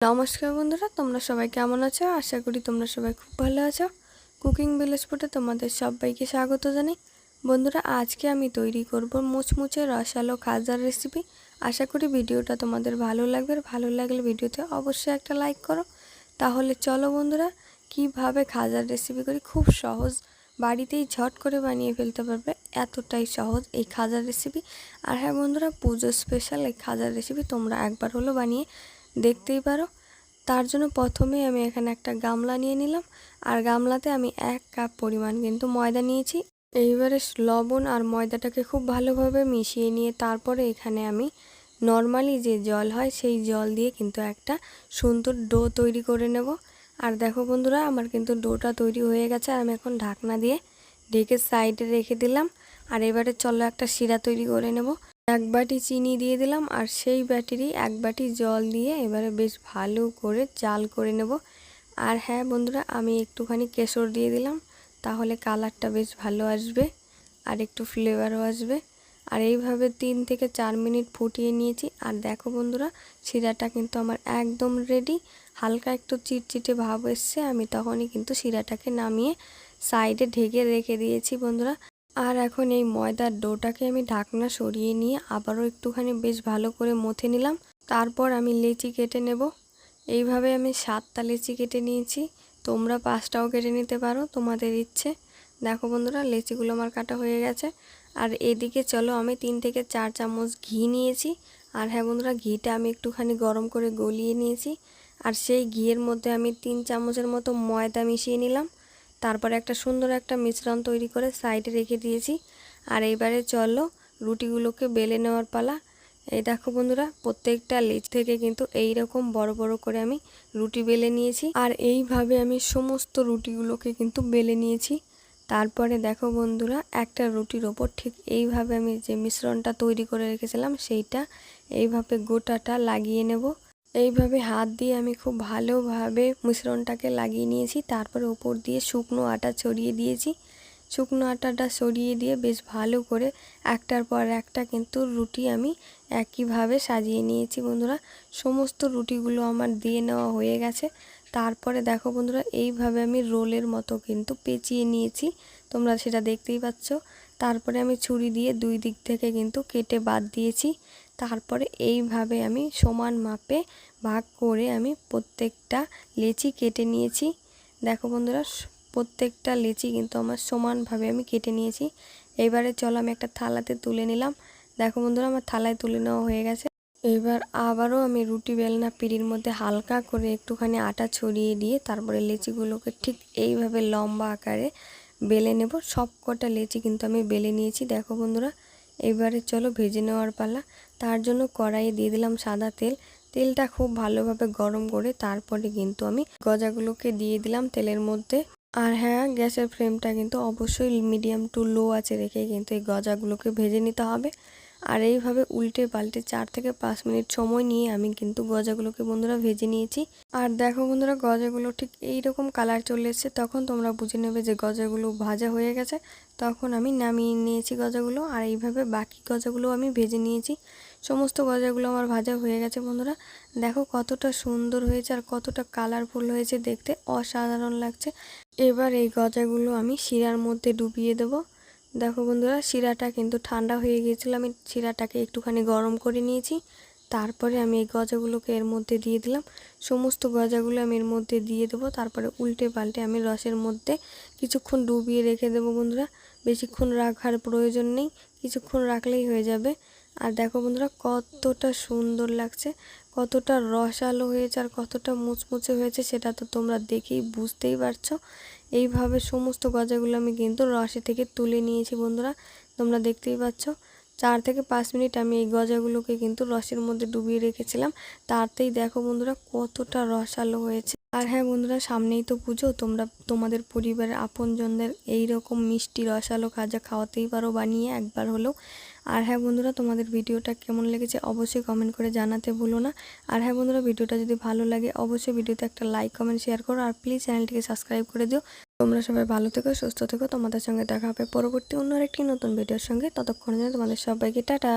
নমস্কার বন্ধুরা, তোমরা সবাই কেমন আছো? আশা করি তোমরা সবাই খুব ভালো আছো। কুকিং ফুটে তোমাদের সবাইকে স্বাগত জানাই। বন্ধুরা, আজকে আমি তৈরি করব মুচমুচে রসালো খাজার রেসিপি আশা করি ভিডিওটা তোমাদের ভালো লাগবে। ভালো লাগলে ভিডিওতে অবশ্যই একটা লাইক করো। তাহলে চলো বন্ধুরা, কীভাবে খাজার রেসিপি করি? খুব সহজ। বাড়িতেই ঝট করে বানিয়ে ফেলতে পারবে। এতটাই সহজ এই খাজার রেসিপি আর হ্যাঁ বন্ধুরা, পুজো স্পেশাল এই খাজার রেসিপি তোমরা একবার হলো বানিয়ে দেখতেই পারো। তার জন্য প্রথমে আমি এখানে একটা গামলা নিয়ে নিলাম। আর গামলাতে আমি এক কাপ পরিমাণ কিন্তু ময়দা নিয়েছি। এইবারে লবণ আর ময়দাটাকে খুব ভালোভাবে মিশিয়ে নিয়ে তারপরে এখানে আমি নর্মালি যে জল হয় সেই জল দিয়ে কিন্তু একটা সুন্দর ডো তৈরি করে নেব। আর দেখো বন্ধুরা, আমার কিন্তু ডোটা তৈরি হয়ে গেছে। আর আমি এখন ঢাকনা দিয়ে ঢেকে সাইডে রেখে দিলাম। আর এবারে চলো একটা শিরা তৈরি করে নেব। এক বাটি চিনি দিয়ে দিলাম আর সেই ব্যাটারি এক বাটি জল দিয়ে এবারে বেশ ভালো করে চাল করে নেব। আর হ্যাঁ বন্ধুরা, আমি একটুখানি কেশর দিয়ে দিলাম, তাহলে কালারটা বেশ ভালো আসবে আর একটু ফ্লেভারও আসবে। আর এইভাবে তিন থেকে চার মিনিট ফুটিয়ে নিয়েছি। আর দেখো বন্ধুরা, শিরাটা কিন্তু আমার একদম রেডি হালকা একটু চিটচিটে ভাব এসছে, আমি তখনই কিন্তু শিরাটাকে নামিয়ে সাইডে ঢেকে রেখে দিয়েছি বন্ধুরা। আর এখন এই ময়দার ডোটাকে আমি ঢাকনা সরিয়ে নিয়ে আবারও একটুখানি বেশ ভালো করে মথে নিলাম। তারপর আমি লেচি কেটে নেব। এইভাবে আমি সাতটা লেচি কেটে নিয়েছি। তোমরা পাঁচটাও কেটে নিতে পারো, তোমাদের ইচ্ছে। দেখো বন্ধুরা, লেচিগুলো আমার কাটা হয়ে গেছে। আর এদিকে চলো, আমি তিন থেকে চার চামচ ঘি নিয়েছি। আর হ্যাঁ বন্ধুরা, ঘিটা আমি একটুখানি গরম করে গলিয়ে নিয়েছি। আর সেই ঘিয়ের মধ্যে আমি তিন চামচের মতো ময়দা মিশিয়ে নিলাম। তারপরে একটা সুন্দর একটা মিশ্রণ তৈরি করে সাইডে রেখে দিয়েছি। আর এইবারে চলো রুটিগুলোকে বেলে নেওয়ার পালা। এই দেখো বন্ধুরা, প্রত্যেকটা লেজ থেকে কিন্তু এই রকম বড় বড় করে আমি রুটি বেলে নিয়েছি। আর এইভাবে আমি সমস্ত রুটিগুলোকে কিন্তু বেলে নিয়েছি। তারপরে দেখো বন্ধুরা, একটা রুটির ওপর ঠিক এইভাবে আমি যে মিশ্রণটা তৈরি করে রেখেছিলাম, সেইটা এইভাবে গোটাটা লাগিয়ে নেব। এইভাবে হাত দিয়ে আমি খুব ভালোভাবে মিশ্রণটাকে লাগিয়ে নিয়েছি। তারপরে উপর দিয়ে শুকনো আটা ছড়িয়ে দিয়েছি। শুকনো আটাটা সরিয়ে দিয়ে বেশ ভালো করে একটার পর একটা কিন্তু রুটি আমি একইভাবে সাজিয়ে নিয়েছি বন্ধুরা। সমস্ত রুটিগুলো আমার দিয়ে নেওয়া হয়ে গেছে। তারপরে দেখো বন্ধুরা, এইভাবে আমি রোলের মতো কিন্তু পেঁচিয়ে নিয়েছি। তোমরা সেটা দেখতেই পাচ্ছ। তারপরে আমি ছুরি দিয়ে দুই দিক থেকে কিন্তু কেটে বাদ দিয়েছি। তারপরে এইভাবে আমি সমান মাপে ভাগ করে আমি প্রত্যেকটা লেচি কেটে নিয়েছি। দেখো বন্ধুরা প্রত্যেকটা লেচি কিন্তু আমার সমানভাবে আমি কেটে নিয়েছি। এবারে চলো আমি একটা থালাতে তুলে নিলাম। দেখো বন্ধুরা, আমার থালায় তুলে নেওয়া হয়ে গেছে। এবার আবারও আমি রুটি বেলনা পিড়ির মধ্যে হালকা করে একটুখানি আটা ছড়িয়ে দিয়ে তারপরে লেচিগুলোকে ঠিক এইভাবে লম্বা আকারে বেলে নেব। সব কটা লেচি কিন্তু আমি বেলে নিয়েছি। দেখো বন্ধুরা, এবারে চলো ভেজে নেওয়ার পালা। তার জন্য কড়াইয়ে দিয়ে দিলাম সাদা তেল। তেলটা খুব ভালোভাবে গরম করে তারপরে কিন্তু আমি গজাগুলোকে দিয়ে দিলাম তেলের মধ্যে। আর হ্যাঁ গ্যাসের ফ্লেমটা কিন্তু অবশ্যই মিডিয়াম টু লো আছে রেখে কিন্তু এই গজাগুলোকে ভেজে নিতে হবে। আর এইভাবে উল্টে পাল্টে চার থেকে পাঁচ মিনিট সময় নিয়ে আমি কিন্তু গজাগুলোকে বন্ধুরা ভেজে নিয়েছি। আর দেখো বন্ধুরা, গজাগুলো ঠিক এই রকম কালার চলে এসছে, তখন তোমরা বুঝে নেবে যে গজাগুলো ভাজা হয়ে গেছে। তখন আমি নামিয়ে নিয়েছি গজাগুলো, আর এইভাবে বাকি গজাগুলো আমি ভেজে নিয়েছি। সমস্ত গজাগুলো আমার ভাজা হয়ে গেছে, বন্ধুরা। দেখো কতটা সুন্দর হয়েছে আর কতটা কালারফুল হয়েছে দেখতে। অসাধারণ লাগছে। এবার এই গজাগুলো আমি শিরার মধ্যে ডুবিয়ে দেবো। দেখো বন্ধুরা, শিরাটা কিন্তু ঠান্ডা হয়ে গিয়েছিল। আমি শিরাটাকে একটুখানি গরম করে নিয়েছি। তারপরে আমি এই গজাগুলোকে এর মধ্যে দিয়ে দিলাম। সমস্ত গজাগুলো আমি এর মধ্যে দিয়ে দেবো। তারপরে উল্টে পাল্টে আমি রসের মধ্যে কিছুক্ষণ ডুবিয়ে রেখে দেবো, বন্ধুরা। বেশিক্ষণ রাখার প্রয়োজন নেই। কিছুক্ষণ রাখলেই হয়ে যাবে। আর দেখো বন্ধুরা, কতটা সুন্দর লাগছে, কতটা রসালো হয়েছে আর কতটা মুচমুচে হয়েছে সেটা তো তোমরা দেখেই বুঝতেই পারছ। এইভাবে সমস্ত গজাগুলো আমি কিন্তু রসে থেকে তুলে নিয়েছি বন্ধুরা, তোমরা দেখতেই পাচ্ছ। চার থেকে পাঁচ মিনিট আমি এই গজাগুলোকে কিন্তু রসের মধ্যে ডুবিয়ে রেখেছিলাম, তাতেই দেখো বন্ধুরা কতটা রসালো হয়েছে। আর হ্যাঁ বন্ধুরা, সামনেই তো পুজো, তোমরা তোমাদের পরিবারের আপনজনদের এই রকম মিষ্টি রসালো খাজা খাওয়াতেই পারো বানিয়ে একবার হলেও। আর হ্যাঁ বন্ধুরা, তোমাদের ভিডিওটা কেমন লেগেছে অবশ্যই কমেন্ট করে জানাতে ভুলো না। আর হ্যাঁ বন্ধুরা, ভিডিওটা যদি ভালো লাগে অবশ্যই ভিডিওতে একটা লাইক কমেন্ট শেয়ার করো। আর প্লিজ চ্যানেলটিকে সাবস্ক্রাইব করে দিও। তোমরা সবাই ভালো থেকো, সুস্থ থেকো। তোমাদের সঙ্গে দেখা হবে পরবর্তী অন্য একটি নতুন ভিডিওর সঙ্গে। ততক্ষণ তোমাদের সবাইকে টাটা।